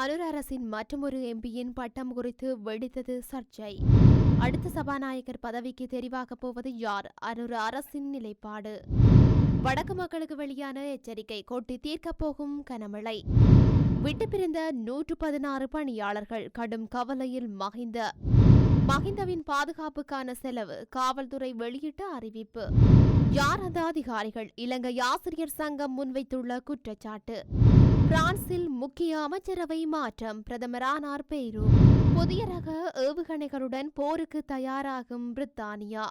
அனுர் அரசின் மற்றொரு எம்பியின் பட்டம் குறித்து வெடித்தது சர்ச்சை. அடுத்த சபாநாயகர் பதவிக்கு தெரிவாகப் போவது யார்? அனுர் அரசின் நிலைப்பாடு. வடக்கு மக்களுக்கு வெளியான எச்சரிக்கை கொட்டி தீர்க்கப் போகும் கனமழை. விட்டு பிரிந்த நூற்று பதினாறு பணியாளர்கள் கடும் கவலையில் மகிந்த. மகிந்தவின் பாதுகாப்புக்கான செலவு காவல்துறை வெளியிட்ட அறிவிப்பு. யார் அந்த அதிகாரிகள்? இலங்கை ஆசிரியர் சங்கம் முன்வைத்துள்ள குற்றச்சாட்டு. பிரான்சில் முக்கிய அமைச்சரவை மாற்றம் பிரதமரானார் பெய்ரூ. புதிய ரக ஏவுகணைகளுடன் போருக்கு தயாராகும் பிரித்தானியா.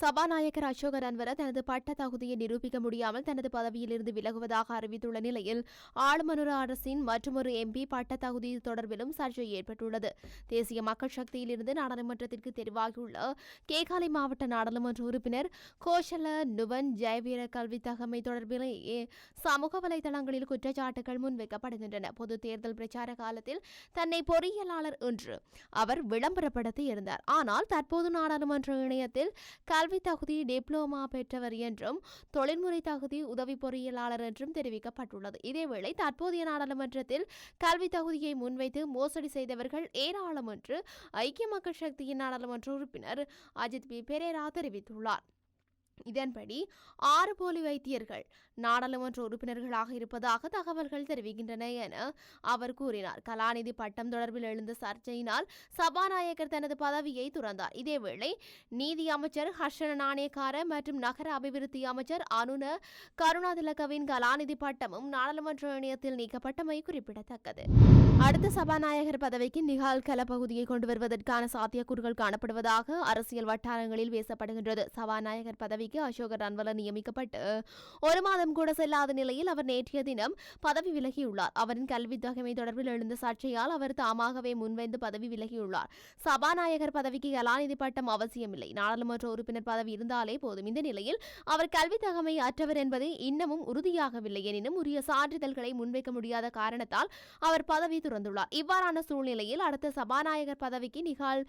சபாநாயகர் அசோக அன்வர தனது பட்ட தகுதியை நிரூபிக்க முடியாமல் தனது பதவியிலிருந்து விலகுவதாக அறிவித்துள்ள நிலையில் ஆளுமனுர அரசின் மற்றொரு எம்பி பட்ட தகுதி தொடர்பிலும் சர்ச்சை ஏற்பட்டுள்ளது. தேசிய மக்கள் சக்தியிலிருந்து நாடாளுமன்றத்திற்கு தெரிவாகியுள்ள கேகாலை மாவட்ட நாடாளுமன்ற உறுப்பினர் கோஷல நுவன் ஜெயவீர கல்வி தகமை தொடர்பிலேயே சமூக வலைதளங்களில் குற்றச்சாட்டுகள் முன்வைக்கப்படுகின்றன. பொது தேர்தல் பிரச்சார காலத்தில் தன்னை பொறியியலாளர் என்று அவர் விளம்பரப்படுத்தி இருந்தார். ஆனால் தற்போது நாடாளுமன்ற இணையத்தில் கல்வி தகுதி டிப்ளோமா பெற்றவர் என்றும் தொழில்முறை தகுதி உதவி பொறியியலாளர் என்றும் தெரிவிக்கப்பட்டுள்ளது. இதேவேளை தற்போதைய நாடாளுமன்றத்தில் கல்வி தகுதியை முன்வைத்து மோசடி செய்தவர்கள் ஏராளம் என்று ஐக்கிய மக்கள் சக்தியின் நாடாளுமன்ற உறுப்பினர் அஜித் பி. பெரேரா தெரிவித்துள்ளார். இதன்படி ஆறு போலி வைத்தியர்கள் நாடாளுமன்ற உறுப்பினர்களாக இருப்பதாக தகவல்கள் தெரிவிக்கின்றன என அவர் கூறினார். கலாநிதி பட்டம் தொடர்பில் எழுந்த சர்ச்சையினால் சபாநாயகர் தனது பதவியை துறந்தார். இதேவேளை நீதி அமைச்சர் ஹர்ஷன நாணயக்கார மற்றும் நகர அபிவிருத்தி அமைச்சர் அனுன கருணாதிலகவின் கலாநிதி பட்டமும் நாடாளுமன்ற இணையத்தில் நீக்கப்பட்டமை குறிப்பிடத்தக்கது. அடுத்த சபாநாயகர் பதவிக்கு நிகால் கல பகுதியை கொண்டு வருவதற்கான சாத்தியக்கூறுகள் காணப்படுவதாக அரசியல் வட்டாரங்களில் பேசப்படுகின்றது. சபாநாயகர் பதவி பதவிக்கு அசோக ரன்வல நியமிக்கப்பட்டு ஒரு மாதம் கூட செல்லாத நிலையில் அவர் நேற்றைய தினம் பதவி விலகியுள்ளார். அவரின் கல்வி தகமை தொடர்பில் எழுந்த சர்ச்சையால் அவர் தாமாகவே முன்வைந்து பதவி விலகியுள்ளார். சபாநாயகர் பதவிக்கு கலாநிதி பட்டம் அவசியமில்லை. நாடாளுமன்ற உறுப்பினர் பதவி இருந்தாலே போதும். இந்த நிலையில் அவர் கல்வி தகமை அற்றவர் என்பது இன்னமும் உறுதியாகவில்லை. எனினும் உரிய சான்றிதழ்களை முன்வைக்க முடியாத காரணத்தால் அவர் பதவி துறந்துள்ளார். இவ்வாறான சூழ்நிலையில் அடுத்த சபாநாயகர் பதவிக்கு நிகால்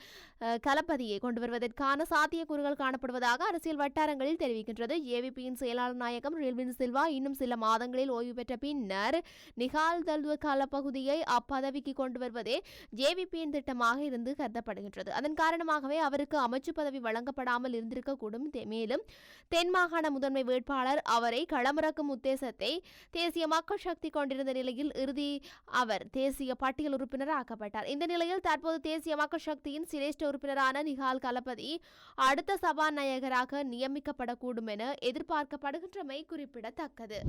கலப்பதியை கொண்டு வருவதற்கான சாத்தியக்கூறுகள் காணப்படுவதாக அரசியல் வட்டாரங்கள் தகவலில் தெரிவிக்கின்றது. ஏவிபியின் செயலாளர் நாயகம் ரில்வின் சில்வா இன்னும் சில மாதங்களில் ஓய்வு பெற்ற பின்னர் நிகால் தல்வ காலப்பகுதியை அப்பதவிக்கு கொண்டு வருவதே ஜேவிபியின் திட்டமாக இருந்து கருதப்படுகின்றது. அதன் காரணமாகவே அவருக்கு அமைச்சு பதவி வழங்கப்படாமல் இருந்திருக்கக்கூடும். மேலும் தென் மாகாண முதன்மை வேட்பாளர் அவரை களமிறக்கும் உத்தேசத்தை தேசிய மக்கள் சக்தி கொண்டிருந்த நிலையில் இறுதி அவர் தேசிய பட்டியல் உறுப்பினர் ஆக்கப்பட்டார் இந்த நிலையில் தற்போது தேசிய மக்கள் சக்தியின் சிரேஷ்ட உறுப்பினரான நிகால் கலபதி அடுத்த சபாநாயகராக நியமிக்க நியமிக்கப்படக்கூடும் என எதிர்பார்க்கப்படுகின்றமை குறிப்பிடத்தக்கது.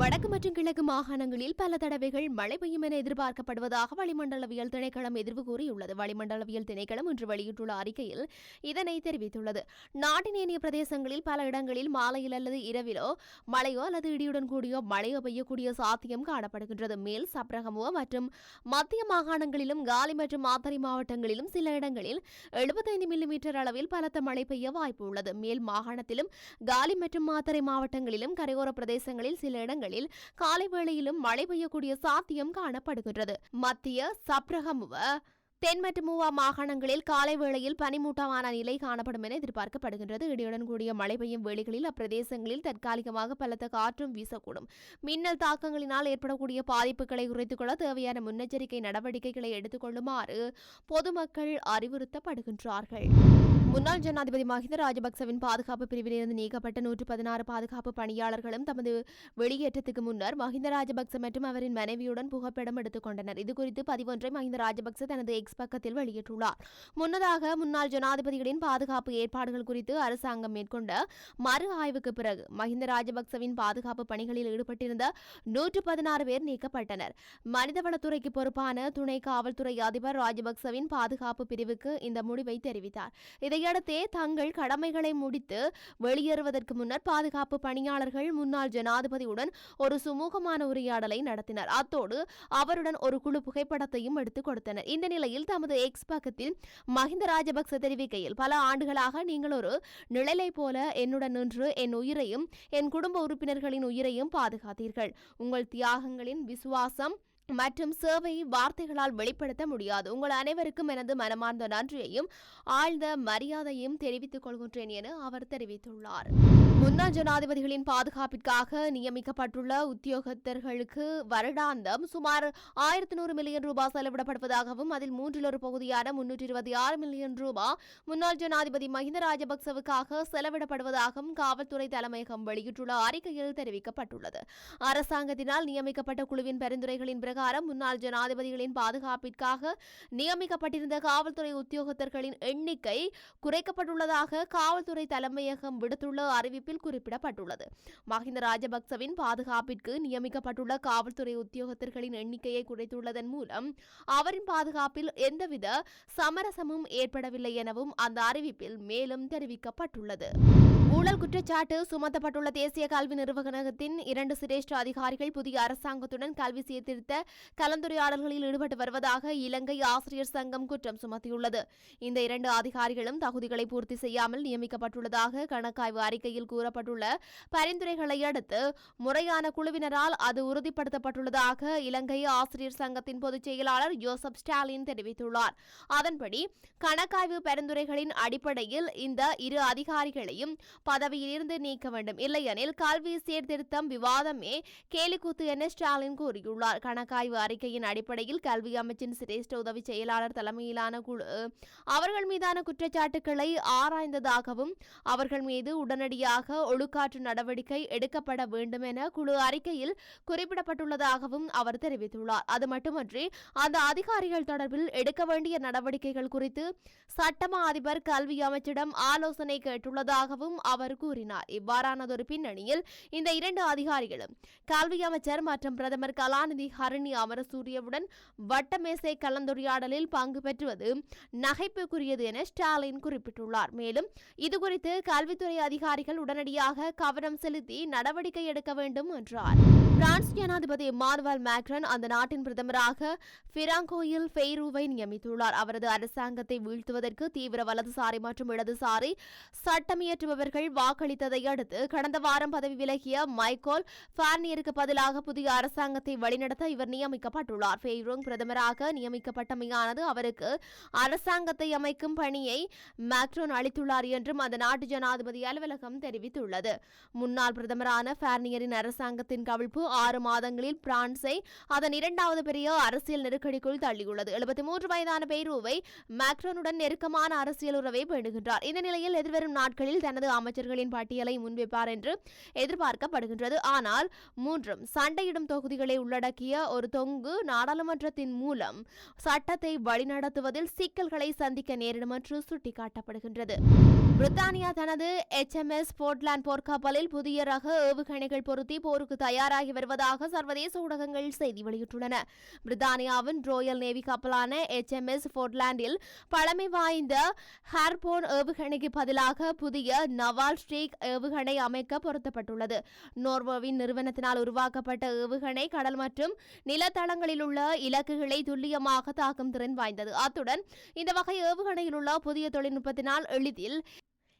வடக்கு மற்றும் கிழக்கு மாகாணங்களில் பல தடவைகள் மழை பெய்யும் என எதிர்பார்க்கப்படுவதாக வளிமண்டலவியல் திணைக்களம் எதிர்வு கூறியுள்ளது. வளிமண்டலவியல் திணைக்களம் இன்று வெளியிட்டுள்ள அறிக்கையில் இதனை தெரிவித்துள்ளது. நாட்டின் ஏனைய பிரதேசங்களில் பல இடங்களில் மாலையில் அல்லது இரவிலோ மழையோ அல்லது இடியுடன் கூடியோ மழையோ பெய்யக்கூடிய சாத்தியம் காணப்படுகின்றது. மேல் சப்ரகமோ மற்றும் மத்திய மாகாணங்களிலும் காலி மற்றும் மாத்தறை மாவட்டங்களிலும் சில இடங்களில் எழுபத்தைந்து மில்லிமீட்டர் அளவில் பலத்த மழை பெய்ய வாய்ப்பு உள்ளது. மேல் மாகாணத்தில் மாகாணத்திலும் காலி மற்றும் மாத்தறை மாவட்டங்களிலும் கரையோர பிரதேசங்களில் சில இடங்களில் காலை வேளையிலும் மழை பெய்யக்கூடிய சாத்தியம் காணப்படுகின்றது. மத்திய சப்ரகமுவ தென் மற்றும் மூவா மாகாணங்களில் காலை வேளையில் பனிமூட்டமான நிலை காணப்படும் என எதிர்பார்க்கப்படுகின்றது. இடியுடன் கூடிய மழை பெய்யும் வேளைகளில் அப்பிரதேசங்களில் தற்காலிகமாக பலத்த காற்றும் வீசக்கூடும். மின்னல் தாக்கங்களினால் ஏற்படக்கூடிய பாதிப்புகளை குறைத்துக் கொள்ள தேவையான முன்னெச்சரிக்கை நடவடிக்கைகளை எடுத்துக்கொள்ளுமாறு பொதுமக்கள் அறிவுறுத்தப்படுகின்றார்கள். முன்னாள் ஜனாதிபதி மஹிந்த ராஜபக்சவின் பாதுகாப்பு பிரிவிலிருந்து நீக்கப்பட்ட நூற்று பதினாறு பாதுகாப்பு பணியாளர்களும் தமது வெளியேற்றத்துக்கு முன்னர் மஹிந்த ராஜபக்ச மற்றும் அவரின் மனைவியுடன் புகைப்படம் எடுத்துக் கொண்டனர். இதுகுறித்து பதிவொன்றை மஹிந்த ராஜபக்ச தனது எக்ஸ் பக்கத்தில் வெளியிட்டுள்ளார். முன்னதாக முன்னாள் ஜனாதிபதிகளின் பாதுகாப்பு ஏற்பாடுகள் குறித்து அரசாங்கம் மேற்கொண்ட மறு ஆய்வுக்கு பிறகு மஹிந்த ராஜபக்சவின் பாதுகாப்பு பணிகளில் ஈடுபட்டிருந்த நூற்று பதினாறு பேர் நீக்கப்பட்டனர். மனிதவளத்துறைக்கு பொறுப்பான துணை காவல்துறை அதிபர் ராஜபக்சவின் பாதுகாப்பு பிரிவுக்கு இந்த முடிவை தெரிவித்தார். இதையடுத்தே தங்கள் கடமைகளை முடித்து வெளியேறுவதற்கு முன்னர் பாதுகாப்பு பணியாளர்கள் முன்னாள் ஜனாதிபதியுடன் ஒரு சுமூகமான உரையாடலை நடத்தினர். அத்தோடு அவருடன் ஒரு குழு புகைப்படத்தையும் எடுத்துக் கொடுத்தனர். இந்த நிலையில் தமது எக்ஸ் பக்கத்தில் மஹிந்த ராஜபக்ச தெரிவிக்கையில் பல ஆண்டுகளாக நீங்கள் ஒரு நிழலை போல என்னுடன் நின்று என் உயிரையும் என் குடும்ப உறுப்பினர்களின் உயிரையும் பாதுகாத்தீர்கள். உங்கள் தியாகங்களின் விசுவாசம் மற்றும் சேவையை வார்த்தைகளால் வெளிப்படுத்த முடியாது. உங்கள் அனைவருக்கும் எனது மனமார்ந்த நன்றியையும் ஆழ்ந்த மரியாதையும் தெரிவித்துக் கொள்கின்றேன் என அவர் தெரிவித்துள்ளார். முன்னாள் ஜனாதிபதிகளின் பாதுகாப்பிற்காக நியமிக்கப்பட்டுள்ள உத்தியோகத்தர்களுக்கு வருடாந்தம் சுமார் ஆயிரத்தி நூறு மில்லியன் ரூபாய் செலவிடப்படுவதாகவும் அதில் மூன்றில் ஒரு பகுதியான முன்னூற்றி இருபத்தி ஆறு மில்லியன் ரூபாய் முன்னாள் ஜனாதிபதி மஹிந்த ராஜபக்சவுக்காக செலவிடப்படுவதாகவும் காவல்துறை தலைமையகம் வெளியிட்டுள்ள அறிக்கையில் தெரிவிக்கப்பட்டுள்ளது. அரசாங்கத்தினால் நியமிக்கப்பட்ட குழுவின் பரிந்துரைகளின் பிரகாரம் முன்னாள் ஜனாதிபதிகளின் பாதுகாப்பிற்காக நியமிக்கப்பட்டிருந்த காவல்துறை உத்தியோகத்தர்களின் எண்ணிக்கை குறைக்கப்பட்டுள்ளதாக காவல்துறை தலைமையகம் விடுத்துள்ள அறிவிப்பில் குறிப்பிடப்பட்டுள்ளது. மஹிந்த ராஜபக்சவின் பாதுகாப்பிற்கு நியமிக்கப்பட்டுள்ள காவல்துறை உத்தியோகத்தர்களின் எண்ணிக்கையை குறைத்துள்ளதன் மூலம் அவரின் பாதுகாப்பில் எந்தவித சமரசமும் ஏற்படவில்லை எனவும் அந்த அறிவிப்பில் மேலும் தெரிவிக்கப்பட்டுள்ளது. ஊழல் குற்றச்சாட்டு சுமத்தப்பட்டுள்ள தேசிய கல்வி நிர்வாகத்தின் இரண்டு சிரேஷ்ட அதிகாரிகள் புதிய அரசாங்கத்துடன் கல்வி சீர்திருத்த கலந்துரையாடல்களில் ஈடுபட்டு வருவதாக இலங்கை ஆசிரியர் சங்கம் குற்றம் சுமத்தியுள்ளது. இந்த இரண்டு அதிகாரிகளும் தகுதிகளை பூர்த்தி செய்யாமல் நியமிக்கப்பட்டுள்ளதாக கணக்காய்வு அறிக்கையில் கூறப்பட்டுள்ள பரிந்துரைகளை அடுத்து முறையான குழுவினரால் அது உறுதிப்படுத்தப்பட்டுள்ளதாக இலங்கை ஆசிரியர் சங்கத்தின் பொதுச் செயலாளர் ஜோசப் ஸ்டாலின் தெரிவித்துள்ளார். அதன்படி கணக்காய்வு பரிந்துரைகளின் அடிப்படையில் இந்த இரு அதிகாரிகளையும் பதவியிலிருந்து நீக்க வேண்டும். இல்லையெனில் கல்வி சீர்திருத்தம் விவாதமே கேலிக்கூத்து என ஸ்டாலின் கூறியுள்ளார். வழக்காய்வு அறிக்கையின் அடிப்படையில் கல்வி அமைச்சின் சிரேஷ்ட உதவி செயலாளர் தலைமையிலான குழு அவர்கள் மீதான குற்றச்சாட்டுக்களை ஆராய்ந்ததாகவும் அவர்கள் மீது உடனடியாக ஒழுக்காற்று நடவடிக்கை எடுக்கப்பட வேண்டும் என குழு அறிக்கையில் குறிப்பிடப்பட்டுள்ளதாகவும் அவர் தெரிவித்துள்ளார். அது மட்டுமன்றி அந்த அதிகாரிகள் தொடர்பில் எடுக்க வேண்டிய நடவடிக்கைகள் குறித்து சட்டமா அதிபர் கல்வி அமைச்சிடம் ஆலோசனை கேட்டுள்ளதாகவும் அவர் கூறினார். இவ்வாறானதொரு பின்னணியில் இந்த இரண்டு அதிகாரிகளும் கல்வி அமைச்சர் மற்றும் பிரதமர் கலாநிதி ஹரணி அமரசூரியவுடன் வட்டமேசை கலந்துரையாடலில் பங்கு பெற்றுவது நகைப்புக்குரியது என ஸ்டாலின் குறிப்பிட்டுள்ளார். மேலும் இதுகுறித்து கல்வித்துறை அதிகாரிகள் உடனடியாக கவனம் செலுத்தி நடவடிக்கை எடுக்க வேண்டும் என்றார். பிரான்ஸ் ஜனாதிபதி இமானுவல் மேக்ரன் அந்த நாட்டின் பிரதமராக பிராங்கோயில் ஃபெய்ரூவை நியமித்துள்ளார். அவரது அரசாங்கத்தை வீழ்த்துவதற்கு தீவிர வலதுசாரி மற்றும் இடதுசாரி சட்டமியற்றுபவர்கள் வாக்களித்ததை அடுத்து கடந்த வாரம் பதவி விலகிய மைக்கோல் ஃபார்னியருக்கு பதிலாக புதிய அரசாங்கத்தை வழிநடத்த இவர் நியமிக்கப்பட்டுள்ளார். பெய்ரோங் பிரதமராக நியமிக்கப்பட்டமையானது அவருக்கு அரசாங்கத்தை அமைக்கும் பணியை மேக்ரோன் அளித்துள்ளார் என்றும் அந்த நாட்டு ஜனாதிபதி அலுவலகம் தெரிவித்துள்ளது. முன்னாள் பிரதமரான ஃபேர்னியரின் அரசாங்கத்தின் கவிழ்ப்பு ஆறு மாதங்களில் பிரான்ஸை அதன் இரண்டாவது பெரிய அரசியல் நெருக்கடிக்குள் தள்ளியுள்ளது. எழுபத்தி மூன்று வயதான பெய்ரோவை மேக்ரோனுடன் நெருக்கமான அரசியல் உறவை பேணுகின்றார். இந்த நிலையில் எதிர்வரும் நாட்களில் தனது அமைச்சர்களின் பட்டியலை முன்வைப்பார் என்று எதிர்பார்க்கப்படுகின்றது. ஆனால் மூன்றும் சண்டையிடும் தொகுதிகளை உள்ளடக்கிய ஒரு தொங்கு நாடாளுமன்றத்தின் மூலம் சட்டத்தை வழிநடத்துவதில் சிக்கல்களை சந்திக்க நேரிடும் என்று சுட்டிக்காட்டப்படுகின்றது. பிரித்தானியா தனது எச்எம்எஸ் போர்ட்லாண்ட் போர்க்கப்பலில் புதிய ரக ஏவுகணைகள் பொருத்தி போருக்கு தயாராகி வருவதாக சர்வதேச ஊடகங்கள் செய்தி வெளியிட்டுள்ளன. பிரித்தானியாவின் ரோயல் நேவி கப்பலான எச்எம்எஸ் போர்ட்லாண்டில் பழமை வாய்ந்த ஹார்போன் ஏவுகணைக்கு பதிலாக புதிய நவால் ஸ்ட்ரீக் ஏவுகணை அமைக்க பொருத்தப்பட்டுள்ளது. நோர்வோவின் நிறுவனத்தினால் உருவாக்கப்பட்ட ஏவுகணை கடல் மற்றும் நிலத்தளங்களில் உள்ள இலக்குகளை துல்லியமாக தாக்கும் திறன் வாய்ந்தது. அத்துடன் இந்த வகை ஏவுகணையில் உள்ள புதிய தொழில்நுட்பத்தினால் எளிதில்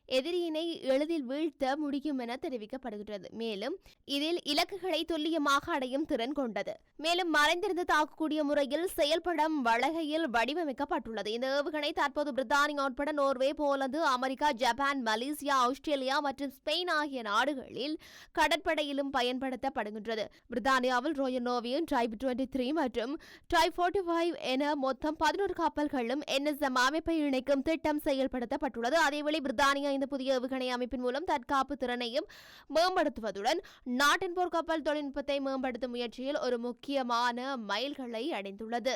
எதிரியினை எளிதில் வீழ்த்த முடியும் என தெரிவிக்கப்படுகிறது மேலும் இதில் இலக்குகளை துல்லியமாக அடையும் திறன் கொண்டது. மேலும் மறைந்திருந்து தாக்கக்கூடிய முறையில் செயல்படும் வழகையில் வடிவமைக்கப்பட்டுள்ளது. இந்த ஏவுகணை தற்போது பிரித்தானியா உட்பட Norway Poland America Japan Malaysia Australia மற்றும் ஸ்பெயின் ஆகிய நாடுகளில் கடற்படையிலும் பயன்படுத்தப்படுகின்றது. பிரித்தானியாவில் ரோயல் நோவியன் ட்ரைப் டுவெண்ட்டி த்ரீ மற்றும் ட்ரை ஃபோர்ட்டி ஃபைவ் என மொத்தம் பதினோரு கப்பல்களும் என்எஸ்எம் அமைப்பை இணைக்கும் திட்டம் செயல்படுத்தப்பட்டுள்ளது. அதேவேளை பிரித்தானியா இந்த புதிய ஏவுகணை அமைப்பின் மூலம் தற்காப்பு திறனையும் மேம்படுத்துவதுடன் நாட்டின் போர்க்கப்பல் தொழில்நுட்பத்தை மேம்படுத்தும் முயற்சியில் ஒரு முக்கியமான மைல்களை அடைந்துள்ளது.